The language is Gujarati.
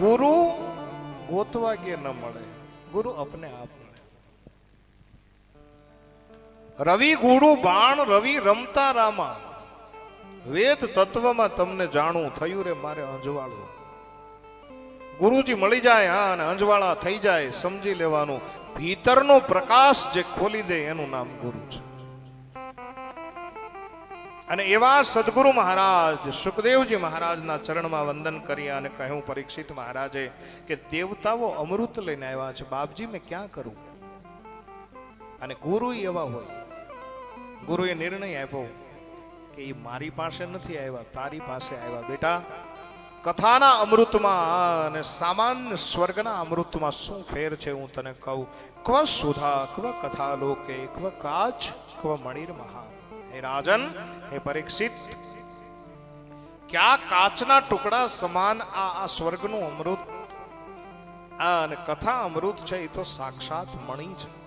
ગુરુ ગોતવા કે ન મળે? ગુરુ અપને આપ મળે. રવિ ગુરુ બાણ, રવિ રમતા રામા. વેદ તત્વમાં તમને જાણું, થયું રે મારે અંજવાળું. ગુરુજી મળી જાય હા અને અંજવાળા થઈ જાય, સમજી લેવાનું. ભીતરનો પ્રકાશ જે ખોલી દે એનું નામ ગુરુ છે. અને એવા સદગુરુ મહારાજ, સુખદેવજી મહારાજના ચરણમાં વંદન કર્યા અને કહ્યું, પરીક્ષિત મહારાજે, કે દેવતાઓ અમૃત લઈને આવ્યા છે. બાપજી, મેં ક્યાં કરું? અને ગુરુ એવા હોય, ગુરુએ નિર્ણય આપ્યો કે એ મારી પાસે નથી આવ્યા, તારી પાસે આવ્યા. બેટા, કથાના અમૃતમાં અને સામાન્ય સ્વર્ગના અમૃતમાં શું ફેર છે હું તને કહું? ક્વ સુધા, ક્વ કથા લોકે ક્વ કાચ, ક્વ મણિર મહા. હે રાજન હે પરીક્ષિત? ક્યાં કાચના ટુકડા સમાન આ આ સ્વર્ગનું અમૃત? આ અને કથા અમૃત છે, એ તો સાક્ષાત મણી છે